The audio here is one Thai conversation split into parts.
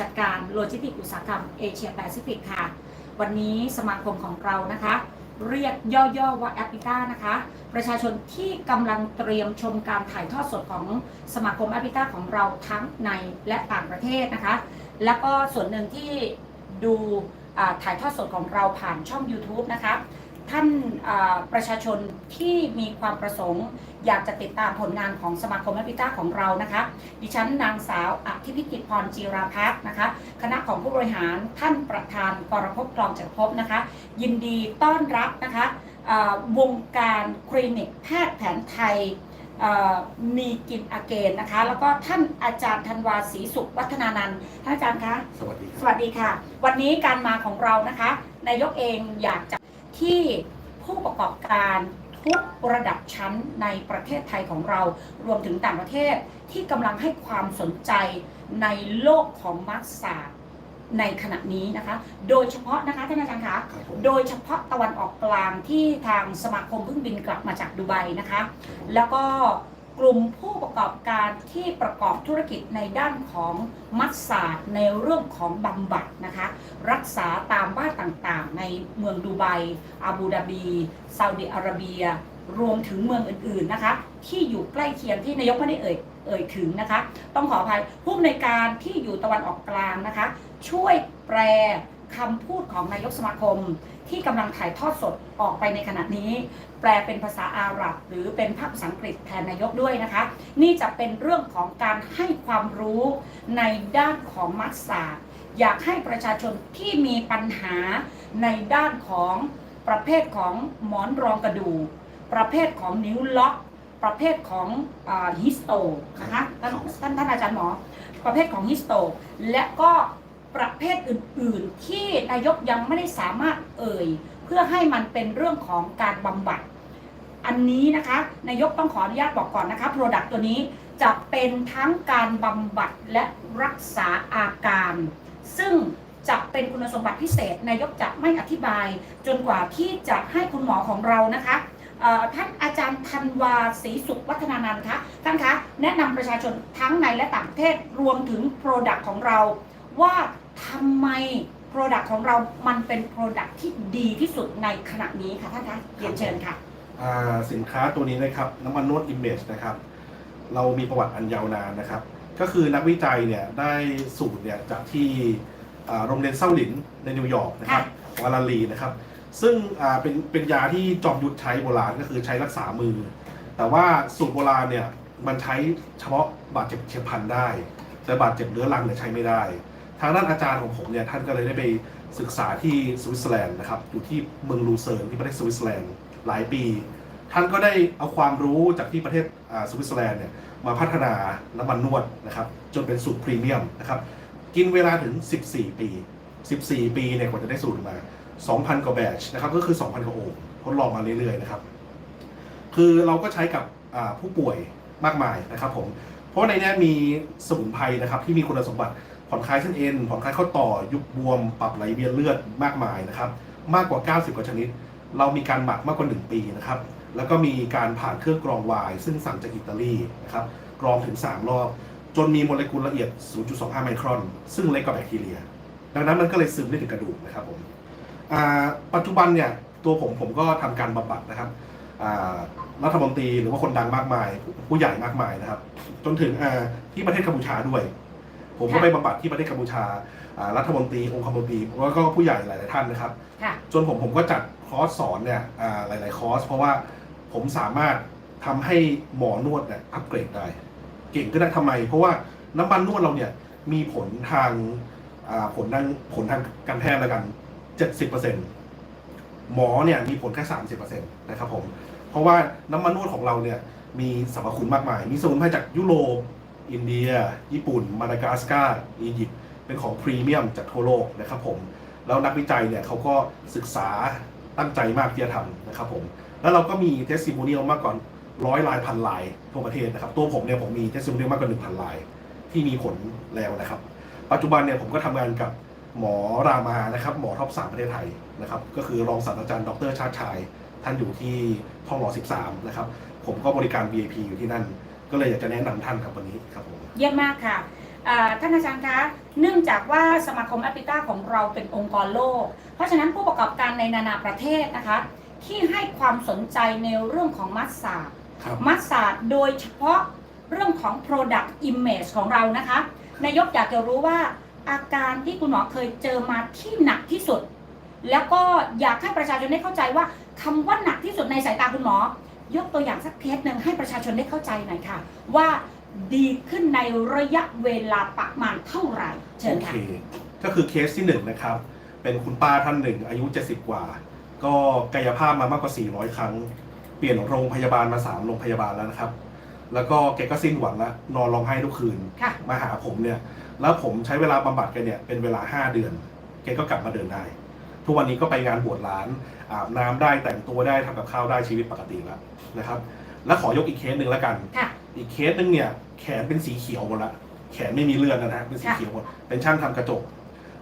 จัดการโลจิสติกส์อุตสาหกรรมเอเชียแปซิฟิกค่ะ วันนี้สมาคมของเรานะคะ เรียกย่อๆว่าแอปพิก้านะคะ ประชาชนที่กำลังเตรียมชมการถ่ายทอดสดของสมาคมแอปพิก้าของเราทั้งในและต่างประเทศนะคะ แล้วก็ส่วนหนึ่งที่ดูถ่ายทอดสดของเราผ่านช่อง YouTube นะคะ ท่านอ่าประชาชนที่มีความประสงค์ อยากจะติดตามผลงานของสมาคมแอปพิก้าของเรานะคะ ดิฉันนางสาวอธิพิกิจพรจีราพัฒน์นะคะ คณะของผู้บริหารท่านประธานกรภพกรองจักรภพนะคะ ยินดีต้อนรับนะคะอ่าวงการคลินิกแพทย์แผนไทยอ่ามีกินอาเกนนะคะ แล้วก็ท่านอาจารย์ธันวาศรีสุขวัฒนานันท์ท่านอาจารย์คะสวัสดีคสรับวัสดีค่ะ วันนี้การมาของเรานะคะนายกเองอยากจะ ที่ผู้ประกอบการทุกระดับชั้นในประเทศไทยของเรา รวมถึงต่างประเทศที่กำลังให้ความสนใจในโลกของมัสศาสตร์ในขณะนี้นะคะ โดยเฉพาะนะคะท่านอาจารย์คะครับผมโดยเฉพาะตะวันออกกลางที่ทางสมาคมเพิ่งบินกลับมาจากดูไบนะคะ แล้วก็ กลุ่มผู้ประกอบการที่ประกอบธุรกิจในด้านของมัสศาสตร์ในเรื่องของบำบัดนะคะ รักษาตามบ้านต่างๆ ในเมืองดูไบอาบูดาบีซาอุดิอาระเบีย รวมถึงเมืองอื่นๆนะคะ ที่อยู่ใกล้เคียงที่นายกไม่ได้เอ่ยเอ่ยถึงนะคะ ต้องขออภัยผู้อำนวยการที่อยู่ตะวันออกกลางนะคะ ช่วยแปล คำพูดของนายกสมาคม ที่กำลังถ่ายทอดสดออกไปในขณะนี้ แปลเป็นภาษาอาหรับ หรือเป็นภาษาอังกฤษแทนนายกด้วยนะคะ นี่จะเป็นเรื่องของการให้ความรู้ในด้านของมัสศาสตร์อยากให้ประชาชนที่มีปัญหาในด้านของประเภทของหมอนรองกระดูกประเภทของนิ้วล็อกประเภทของฮิสโตนะคะท่านท่านอาจารย์หมอ ประเภทของฮิสโตและก็ ประเภทอื่นๆ ที่นายกยังไม่ได้สามารถเอ่ย เพื่อให้มันเป็นเรื่องของการบำบัด อันนี้นะคะนายกต้องขออนุญาตบอกก่อนนะคะโปรดักต์ตัวนี้จะเป็นทั้งการบำบัดและรักษาอาการ ซึ่งจะเป็นคุณสมบัติพิเศษนายกจะไม่อธิบาย จนกว่าที่จะให้คุณหมอของเรานะคะท่านอาจารย์ธันวาศรีสุขวัฒนานันท์คะท่านคะ แนะนำประชาชนทั้งในและต่างประเทศรวมถึงโปรดักต์ของเราว่า ทำไมโปรดักต์ของเรามันเป็นโปรดักต์ที่ดีที่สุดในขณะนี้ค่ะท่านคะเรียนเชิญค่ะ อ่าสินค้าตัวนี้นะครับน้ำมันนวดอิมเมจนะครับเรามีประวัติอันยาวนานนะครับ ก็คือนักวิจัยเนี่ยได้สูตรเนี่ยจากที่อ่าโรงเรียนเซาหลินในนิวยอร์กนะครับวาลาลีนะครับ ซึ่งอ่าเป็นเป็นยาที่จอมยุทธใช้โบราณก็คือใช้รักษามือ แต่ว่าสูตรโบราณเนี่ยมันใช้เฉพาะบาดเจ็บเฉียบพลันได้ แต่บาดเจ็บเรื้อรังเนี่ยใช้ไม่ได้ทางด้านอาจารย์ของผมเนี่ยท่านก็เลยได้ไปศึกษาที่สวิตเซอร์แลนด์นะครับอยู่ที่เมืองลูเซิร์นที่ประเทศสวิตเซอร์แลนด์หลายปี ท่านก็ได้เอาความรู้จากที่ประเทศสวิตเซอร์แลนด์เนี่ยมาพัฒนาน้ำมันนวดนะครับจนเป็นสูตรพรีเมียมนะครับกินเวลาถึง 14 ปี 14 ปีเนี่ยกว่าจะได้สูตรมา 2,000 กว่าแบชนะครับก็คือ 2,000 กว่าโอ่งทดลองมาเรื่อยๆนะครับคือเราก็ใช้กับผู้ป่วยมากมายนะครับผมเพราะในนี้มีสมุนไพรนะครับที่มีคุณสมบัติ ผ่อนคลายเส้นเอ็นผ่อนคลายข้อต่อยุบบวม ปรับไหลเวียนเลือดมากมายนะครับ มากกว่า 90 กว่าชนิด เรามีการหมักมากกว่า 1 ปีนะครับ แล้วก็มีการผ่านเครื่องกรองไวน์ซึ่งสั่งจากอิตาลีนะครับกรองถึง 3 รอบ จนมีโมเลกุลละเอียด 0.25 ไมครอน ซึ่งเล็กกว่าแบคทีเรีย ดังนั้นมันก็เลยซึมได้ถึงกระดูกนะครับผมปัจจุบันเนี่ยตัวผมผมก็ทำการบำบัดนะครับรัฐมนตรีหรือว่าคนดังมากมาย ผู้ใหญ่มากมายนะครับ จนถึงที่ประเทศกัมพูชาด้วย ผมก็ค่ะไปบำบัดที่ประเทศกัมพูชาอ่ารัฐมนตรีองคมนตรีแล้วก็ผู้ใหญ่หลาย ๆ ท่านนะครับ ค่ะ จนผมผมก็จัดคอร์สสอนเนี่ยอ่าหลาย ๆ คอร์ส เพราะว่าผมสามารถทำให้หมอนวดเนี่ยอัปเกรดได้ เก่งขึ้นได้ทำไม เพราะว่าน้ำมันนวดเราเนี่ยมีผลทางอ่าผลทางผลทางการแพทย์แล้วกัน 70%หมอเนี่ยมีผลแค่30%นะครับผม เพราะว่าน้ำมันนวดของเราเนี่ยมีสรรพคุณมากมาย มีสมุนไพรจากยุโรป อินเดีย ญี่ปุ่น มาดากัสการ์อียิปต์เป็นของพรีเมียมจากทั่วโลกนะครับผม แล้วนักวิจัยเนี่ยเขาก็ศึกษาตั้งใจมากที่จะทำนะครับผม แล้วเราก็มีเทสติโมเนียลมากกว่าร้อยลายพันลายทั่วประเทศนะครับ ตัวผมเนี่ยผมมีเทสติโมเนียลมากกว่าหนึ่งพันลาย ที่มีผลแล้วนะครับ ปัจจุบันเนี่ยผมก็ทำงานกับหมอรามานะครับหมอท็อปสามประเทศไทยนะครับก็คือรองศาสตราจารย์ดรชาติชาย ท่านอยู่ที่ทองหล่อ13 นะครับ ผมก็บริการ VIP อยู่ที่นั่น ก็เลยอยากจะแนะนำท่านครับวันนี้ครับผมเยี่ยมมากค่ะอ่าท่านอาจารย์คะ เนื่องจากว่าสมาคมแอป i ิต้าของเราเป็นองค์กรโลก เพราะฉะนั้นผู้ประกอบการในนานาประเทศนะคะ ที่ให้ความสนใจในเรื่องของมัสซาดครับมัสซาดโดยเฉพาะเรื่องของ Product Image ของเรานะคะ นายกอยากจะรู้ว่าอาการที่คุณหมอเคยเจอมาที่หนักที่สุด แล้วก็อยากให้ประชาชนได้เข้าใจว่าคำว่าหนักที่สุดในสายตาคุณหมอ ยกตัวอย่างสักเคสหนึ่งให้ประชาชนได้เข้าใจหน่อยค่ะ ว่าดีขึ้นในระยะเวลาประมาณเท่าไหร่ เชิญโอค่ะเคก็คือเคสที่หนึ่งนะครับ เป็นคุณป้าท่านหนึ่ง อายุ 70 กว่า ก็กายภาพมามากกว่า 400 ครั้ง เปลี่ยนโรงพยาบาลมา 3 โรงพยาบาลแล้วนะครับ แล้วก็แกก็สิ้นหวังแล้วนอนร้องไห้ทุกคืน ค่ะ มาหาผมเนี่ย แล้วผมใช้เวลาบำบัดแกเนี่ยเป็นเวลา 5 เดือน แกก็กลับมาเดินได้ ทุกวันนี้ก็ไปงานบวชหลานอาบน้ำได้แต่งตัวได้ทำกับข้าวได้ชีวิตปกติแล้วนะครับ แล้วขอยกอีกเคสหนึ่งแล้วกัน ค่ะ อีกเคสหนึงเนี่ยแขนเป็นสีเขียวหมดละแขนไม่มีเลือดนะฮะเป็นสีเขียวหมดเป็นช่างทำกระจก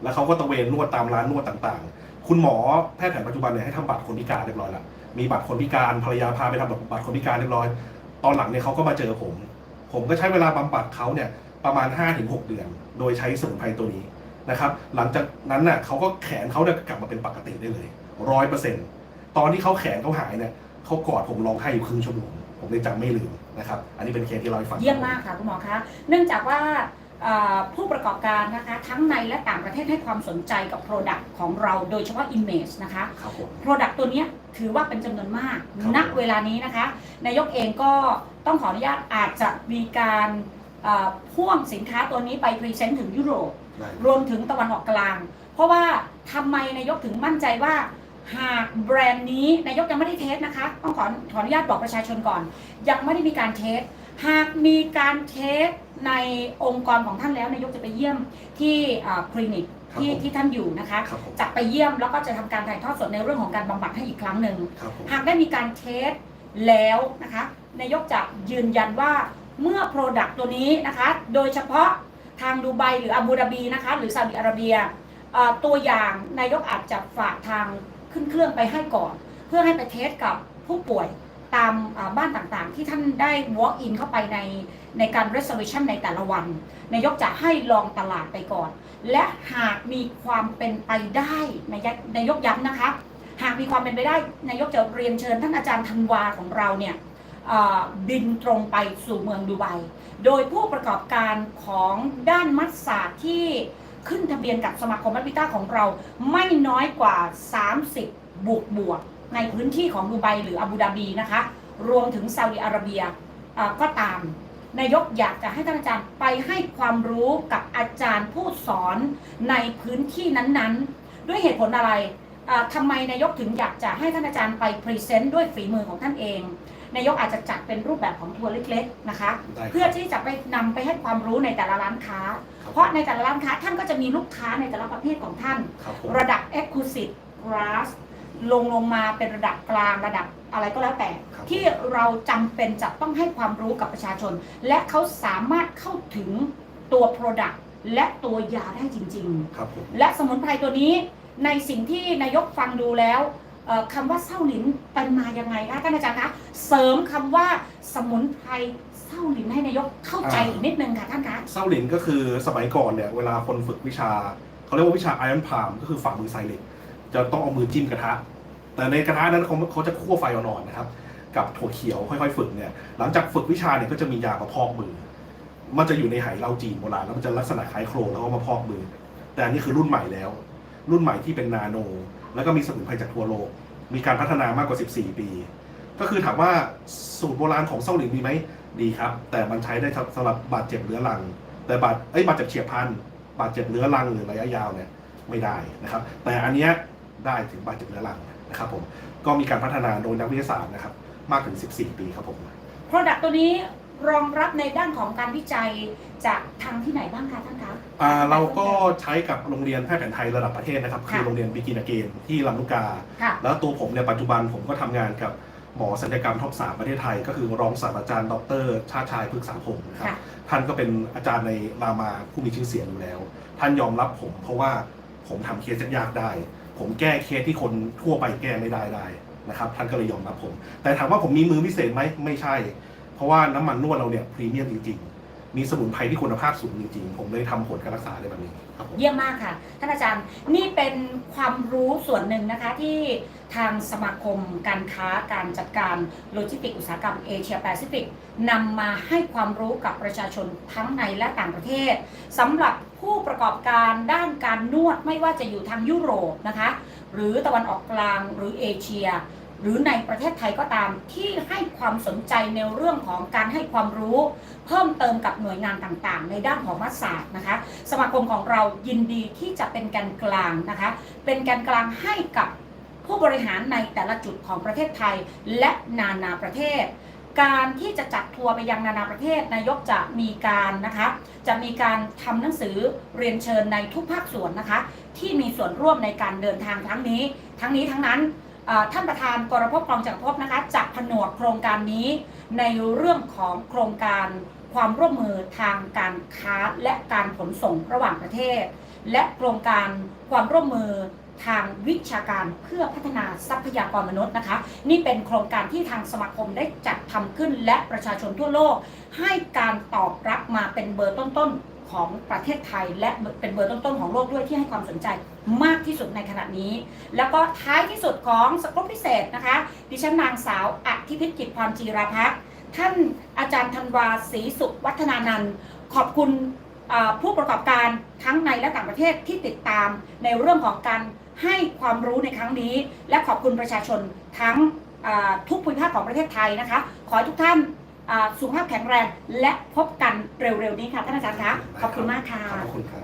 แล้วเขาก็ตระเวนนวดตามร้านนวดต่างๆ คุณหมอแพทย์แผนปัจจุบันเนี่ยให้ทำบัตรคนพิการเรียบร้อยแล้วมีบัตรคนพิการภรรยาพาไปทำบัตรคนพิการเรียบร้อย ตอนหลังเนี่ยเขาก็มาเจอผม ผมก็ใช้เวลาบำบัดเขาเนี่ยประมาณ 5-6 เดือน โดยใช้สมุนไพรตัวนี้ นะครับ หลังจากนั้นน่ะเขาก็แขนเขาเนี่ยกลับมาเป็นปกติได้เลยร้อยเปอร์เซ็นต์ตอนที่เขาแขนเขาหายเนี่ยเขากอดผมร้องไห้อยู่ครึ่งชั่วโมงผมเลยจำไม่ลืมนะครับ อันนี้เป็นเคสที่เราให้ฟังเยี่ยมมากค่ะคุณหมอคะ เนื่องจากว่าเอ่อผู้ประกอบการนะคะทั้งในและต่างประเทศให้ความสนใจกับ Product ของเราโดยเฉพาะ Image นะคะครับผม Product ตัวเนี้ยถือว่าเป็นจำนวนมากครับณเวลานี้นะคะ นายกเองก็ต้องขออนุญาตอาจจะมีการเอ่อ พ่วงสินค้าตัวนี้ไปพรีเซนต์ถึงยุโรปได้รวมถึงตะวันออกกลาง เพราะว่าทำไมนายกถึงมั่นใจว่าหากแบรนด์นี้นายกยังไม่ได้เทสนะคะ ต้องขอขออนุญาตบอกประชาชนก่อน ยังไม่ได้มีการเทส หากมีการเทสในองค์กรของท่านแล้วนายกจะไปเยี่ยมที่อ่าคลินิกครับที่ผมที่ท่านอยู่นะคะครับผมจะไปเยี่ยมแล้วก็จะทำการถ่ายทอดสดในเรื่องของการบำบัดให้อีกครั้งหนึ่งครับผมหากได้มีการเทสแล้วนะคะนายกจะยืนยันว่า เมื่อ Product ตัวนี้นะคะ โดยเฉพาะทางดูไบหรืออาบูดาบีนะคะ หรือซาอุดิอาระเบียตัวอย่างนายกอาจจะฝากทางขึ้นเครื่องไปให้ก่อน เพื่อให้ไปเทสกับผู้ป่วยตามบ้านต่างๆ ที่ท่านได้ walk in เข้าไปในในการ reservation ในแต่ละวัน นายกจะให้ลองตลาดไปก่อน และหากมีความเป็นไปได้นายกนายกย้ำนะคะ หากมีความเป็นไปได้นายกจะเรียนเชิญท่านอาจารย์ธันวาของเราเนี่ย บินตรงไปสู่เมืองดูไบ โดยผู้ประกอบการของด้านมัสซาดที่ขึ้นทะเบียนกับสมาคมมัตวิต้าของเราไม่น้อยกว่า 30 บวกบวกในพื้นที่ของดูไบหรืออาบูดาบีนะคะ รวมถึงซาอุดิอาระเบียก็ตาม นายกอยากจะให้ท่านอาจารย์ไปให้ความรู้กับอาจารย์ผู้สอนในพื้นที่นั้นๆ ด้วยเหตุผลอะไร อ่าทำไมนายกถึงอยากจะให้ท่านอาจารย์ไปพรีเซนต์ด้วยฝีมือของท่านเอง นายกอาจจะจัดเป็นรูปแบบของทัวร์เล็กๆนะคะได้ครับเพื่อที่จะไปนำไปให้ความรู้ในแต่ละร้านค้าครับเพราะในแต่ละร้านค้าท่านก็จะมีลูกค้าในแต่ละประเภทของท่านครับผมระดับ Exclusive Class ลงลงมาเป็นระดับกลางระดับอะไรก็แล้วแต่ครับที่เราจำเป็นจะต้องให้ความรู้กับประชาชน และเขาสามารถเข้าถึงตัว Product และตัวยาได้จริงๆครับผมและสมุนไพรตัวนี้ ในสิ่งที่นายกฟังดูแล้วเอ่อคำว่าเศร้าหลินเป็นมายังไงคะท่านอาจารย์คะเสริมคำว่าสมุนไพรเศร้าหลินให้นายกเข้าใจอีกนิดนึงค่ะท่านคะเศร้าหลินก็คือสมัยก่อนเนี่ยเวลาคนฝึกวิชาเขาเรียกว่าวิชาไอรอนพามก็คือฝ่ามือไซเล็กจะต้องเอามือจิ้มกระทะ แต่ในกระทะนั้นเขาเขาจะคั่วไฟอ่อนๆนะครับ กับถั่วเขียวค่อยๆ ฝึกเนี่ยหลังจากฝึกวิชาเนี่ยก็จะมียามาพอกมือ มันจะอยู่ในไหเหล้าจีนโบราณแล้วมันจะลักษณะคล้ายโครงแล้วก็มาพอกมือ แต่อันนี้คือรุ่นใหม่แล้ว รุ่นใหม่ที่เป็นนาโน แล้วก็มีสมุนไพรจากทั่วโลก มีการพัฒนามากกว่า 14 ปี ก็คือถามว่าสูตรโบราณของเซาหลินมีไหมดีครับ แต่มันใช้ได้สำหรับบาดเจ็บเรื้อรัง แต่บาดเอ้ยบาดเจ็บเฉียบพลันบาดเจ็บเรื้อรังหรือระยะยาวเนี่ยไม่ได้นะครับ แต่อันเนี้ยได้ถึงบาดเจ็บเรื้อรังนะครับผมก็มีการพัฒนาโดยนักวิทยาศาสตร์นะครับมากถึง 14 ปีครับผม Product ตัวนี้ รองรับในด้านของการวิจัยจากทางที่ไหนบ้างคะท่านคะอ่าเราก็ใช้กับโรงเรียนแพทย์แผนไทยระดับประเทศนะครับ คือค่ะโรงเรียนบิกินาเกนที่ลำลูกกา ค่ะแล้วตัวผมเนี่ยปัจจุบันผมก็ทำงานกับหมอศัลยกรรมท็อปสามประเทศไทย ก็คือรองศาสตราจารย์ดรชาติชายพฤกษาพงศ์นะครับ ค่ะ ท่านก็เป็นอาจารย์ในรามาผู้มีชื่อเสียงอยู่แล้ว ท่านยอมรับผมเพราะว่าผมทำเคสยากๆได้ ผมแก้เคสที่คนทั่วไปแก้ไม่ได้ได้นะครับ ท่านก็เลยยอมรับผม แต่ถามว่าผมมีมือพิเศษไหมไม่ใช่เพ ราะว่าน้ำมันนวดเราเนี่ยพรีเมียมจริง ๆ มีสมุนไพรที่คุณภาพสูงจริงๆ ผมเลยทำผลการรักษาได้แบบนี้ครับเยี่ยมมากค่ะ ท่านอาจารย์นี่เป็นความรู้ส่วนหนึ่งนะคะที่ทางสมาคมการค้าการจัดการโลจิสติกอุตสาหกรรมเอเชียแปซิฟิกนำมาให้ความรู้กับประชาชนทั้งในและต่างประเทศสำหรับผู้ประกอบการด้านการนวดไม่ว่าจะอยู่ทางยุโรปนะคะ หรือตะวันออกกลางหรือเอเชีย หรือในประเทศไทยก็ตามที่ให้ความสนใจในเรื่องของการให้ความรู้ เพิ่มเติมกับหน่วยงานต่างๆ ในด้านของมัสศาสตร์นะคะ สมาคมของเรายินดีที่จะเป็นแกนกลางนะคะ เป็นแกนกลางให้กับผู้บริหารในแต่ละจุดของประเทศไทยและนานาประเทศ การที่จะจัดทัวร์ไปยังนานาประเทศ นายกจะมีการนะคะจะมีการทำหนังสือเรียนเชิญในทุกภาคส่วนนะคะ ที่มีส่วนร่วมในการเดินทางครั้งนี้ ทั้งนี้ทั้งนั้น ท่านประธานกรพกรองจักรภพนะคะจะผนวกโครงการนี้ในเรื่องของโครงการความร่วมมือทางการค้าและการขนส่งระหว่างประเทศ และโครงการความร่วมมือทางวิชาการเพื่อพัฒนาทรัพยากรมนุษย์นะคะ นี่เป็นโครงการที่ทางสมาคมได้จัดทำขึ้นและประชาชนทั่วโลก ให้การตอบรับมาเป็นเบอร์ต้นๆ ของประเทศไทย และเป็นเบอร์ต้นๆของโลกด้วยที่ให้ความสนใจมากที่สุดในขณะนี้ แล้วก็ท้ายที่สุดของสกรุปพิเศษนะคะ ดิฉันนางสาวอธิพิจิตพรจีราภักษ์ท่านอาจารย์ธันวาศรีสุวัฒนานันท์ขอบคุณผู้ประกอบการทั้งในและต่างประเทศที่ติดตามในเรื่องของการให้ความรู้ในครั้งนี้ และขอบคุณประชาชนทั้งทุกภูมิภาคของประเทศไทยนะคะ ขอให้ทุกท่าน สุขภาพแข็งแรง และพบกันเร็วๆนี้ค่ะท่านอาจารย์คะขอบคุณมากค่ะ ขอบคุณครับ